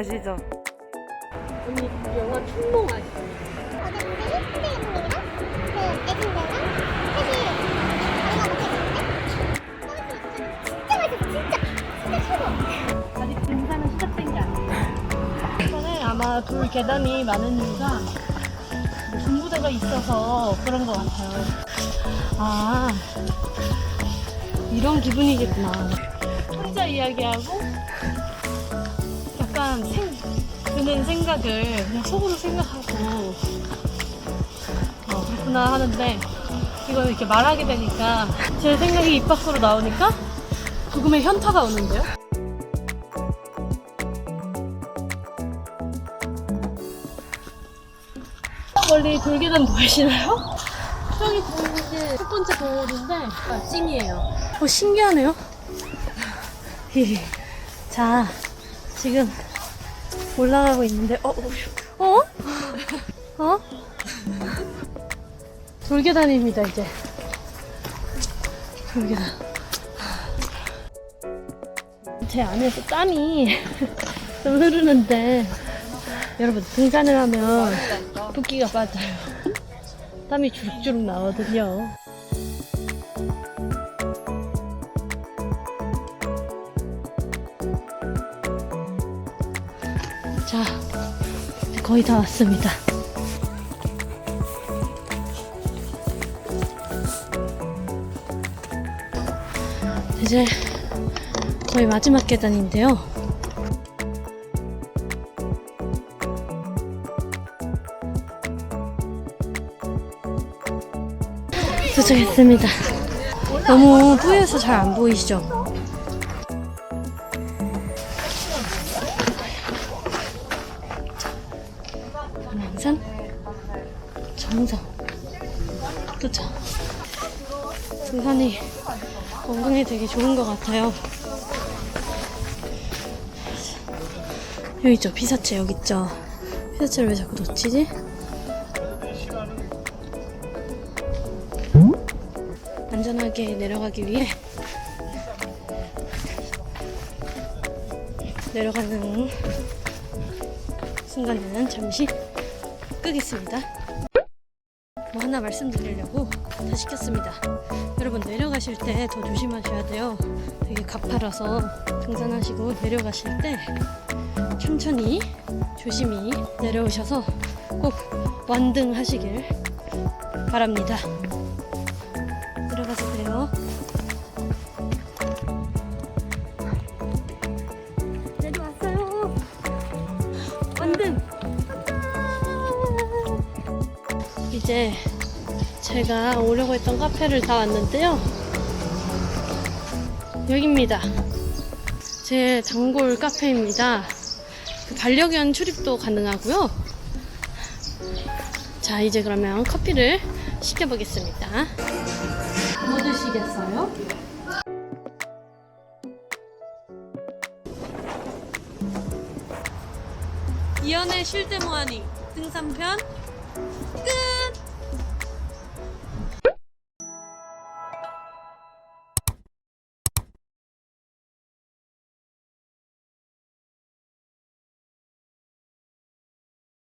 가시죠. 언니 영화 춘몽 아시죠? 어제 우리 선생님이랑 그 애진이랑 셋이 자기가 먹고 있는데 진짜 맛있어 진짜 진짜 최고 아직 등산은 시작된 게 아니에요. 이번에 아마 돌 계단이 많은 이유가 뭐 중부대가 있어서 그런 것 같아요. 아, 이런 기분이겠구나. 혼자 이야기하고 약간 생, 드는 생각을 그냥 속으로 생각하고 어, 그렇구나 하는데 이걸 이렇게 말하게 되니까 제 생각이 입 밖으로 나오니까 조금의 현타가 오는데요. 멀리 돌계단 보이시나요? 저기 보이는 게 첫 번째 돌인데 아, 찜이에요. 어, 신기하네요. 자, 지금 올라가고 있는데, 어, 어? 어? 어? 돌계단입니다, 이제. 돌계단. 제 안에서 땀이 좀 흐르는데, 여러분, 등산을 하면 붓기가 빠져요. 땀이 주룩주룩 나거든요. 자, 거의 다 왔습니다. 이제 거의 마지막 계단인데요. 도착했습니다. 너무 뿌여서 잘 안 보이시죠? 산 정상 도착. 등산이 건강에 되게 좋은 것 같아요. 여기 있죠 피사체 여기 있죠. 피사체를 왜 자꾸 놓치지? 안전하게 내려가기 위해 내려가는 순간에는 잠시 끄겠습니다. 뭐 하나 말씀드리려고 다 시켰습니다. 여러분 내려가실 때 더 조심하셔야 돼요. 되게 가파라서 등산하시고 내려가실 때 천천히 조심히 내려오셔서 꼭 완등하시길 바랍니다. 들어가주세요. 내려왔어요. 완등. 이제 제가 오려고 했던 카페를 다 왔는데요. 여기입니다. 제 단골 카페입니다. 그 반려견 출입도 가능하고요. 자, 이제 그러면 커피를 시켜보겠습니다. 뭐 드시겠어요? 이연의 쉴때 뭐하니 등산편